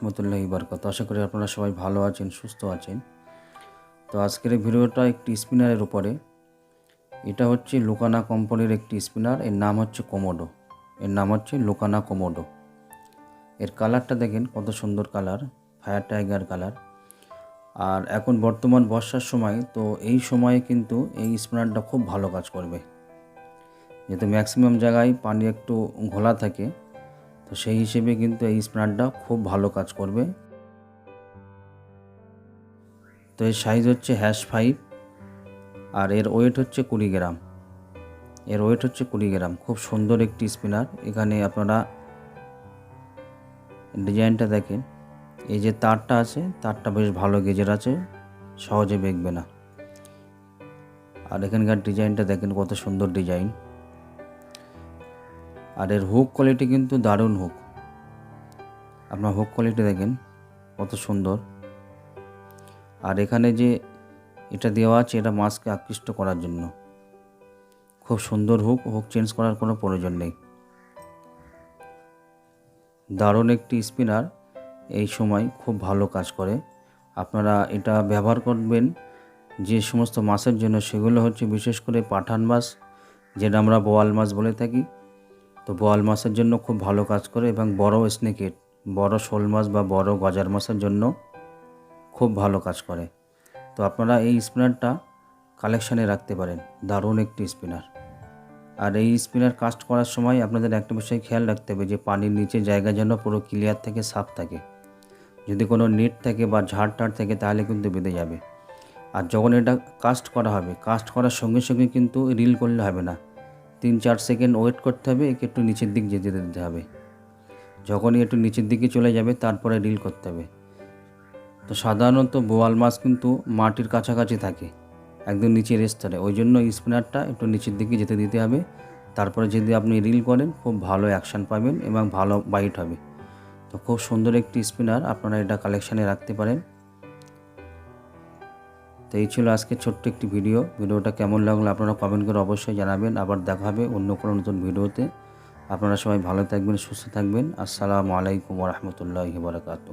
রহমতুল্লাহি বরকত। আশা করি আপনারা সবাই ভালো আছেন, সুস্থ আছেন। তো আজকের এই ভিডিওটা একটি স্পিনারের উপরে। এটা হচ্ছে লোকানা কোম্পানির একটি স্পিনার, এর নাম হচ্ছে কোমোডো। এর নাম হচ্ছে লোকানা কোমোডো। এর কালারটা দেখেন, কত সুন্দর কালার, ফায়ার টাইগার কালার। আর এখন বর্তমান বর্ষার সময়, তো এই সময়ে কিন্তু এই স্পিনারটা খুব ভালো কাজ করবে। যেহেতু ম্যাক্সিমাম জায়গায় পানি একটু ঘোলা থাকে তো সেই হিসেবে কিন্তু এই স্পিনারটা খুব ভালো কাজ করবে। তো এর সাইজ হচ্ছে হ্যাশ ফাইভ আর এর ওয়েট হচ্ছে কুড়ি গ্রাম। এর ওয়েট হচ্ছে কুড়ি গ্রাম। খুব সুন্দর একটি স্পিনার এখানে আপনারা ডিজাইনটা দেখেন। এই যে তারটা আছে, তারটা বেশ ভালো গেজের আছে, সহজে বেঁকবে না। আর এখানকার ডিজাইনটা দেখেন কত সুন্দর ডিজাইন। আর এর হুক কোয়ালিটি কিন্তু দারুণ হুক আপনার হুক কোয়ালিটি দেখেন, কত সুন্দর। আর এখানে যে এটা দেওয়া আছে, এটা মাছকে আকৃষ্ট করার জন্য। খুব সুন্দর হুক হুক চেঞ্জ করার কোনো প্রয়োজন নেই। দারুণ একটি স্পিনার এই সময় খুব ভালো কাজ করে। আপনারা এটা ব্যবহার করবেন, যে সমস্ত মাছের জন্য সেগুলো হচ্ছে বিশেষ করে পাঠান মাছ, যেটা আমরা বোয়াল মাছ বলে থাকি। তো বোয়াল মাছের জন্য খুব ভালো কাজ করে এবং বড় স্নেকেট বড় শোল মাছ বা বড় গজার মাছের জন্য খুব ভালো কাজ করে। তো আপনারা এই স্পিনারটা কালেকশানে রাখতে পারেন, দারুণ একটি স্পিনার। আর এই স্পিনার কাস্ট করার সময় আপনাদের একটা বিষয় খেয়াল রাখতে হবে যে পানির নিচে জায়গা যেন পুরো ক্লিয়ার থেকে সাফ থাকে। যদি কোনো নেট থাকে বা ঝাড় টাড় থাকে তাহলে কিন্তু বেঁধে যাবে। আর যখন এটা কাস্ট করা হবে, কাস্ট করার সঙ্গে সঙ্গে কিন্তু রিল করলে হবে না। তিন চার সেকেন্ড ওয়েট করতে হবে, একে একটু নিচের দিক যেতে দিতে হবে। যখনই একটু নিচের দিকে চলে যাবে, তারপরে রিল করতে হবে। তো সাধারণত বোয়াল মাছ কিন্তু মাটির কাছাকাছি থাকে, একদম নিচের স্তরে ওই জন্য স্পিনারটা একটু নিচের দিকে যেতে দিতে হবে। তারপরে যদি আপনি রিল করেন, খুব ভালো অ্যাকশান পাবেন এবং ভালো বাইট হবে। তো খুব সুন্দর একটি স্পিনার আপনারা এটা কালেকশানে রাখতে পারেন। তো এই ছিল আজকে ছোট্ট একটি ভিডিও। ভিডিওটা কেমন লাগল আপনারা কমেন্ট করে অবশ্যই জানাবেন। আবার দেখা হবে অন্য কোনো নতুন ভিডিওতে। আপনারা সবাই ভালো থাকবেন, সুস্থ থাকবেন। আসসালামু আলাইকুম রহমতুল্লাহ বারকাতু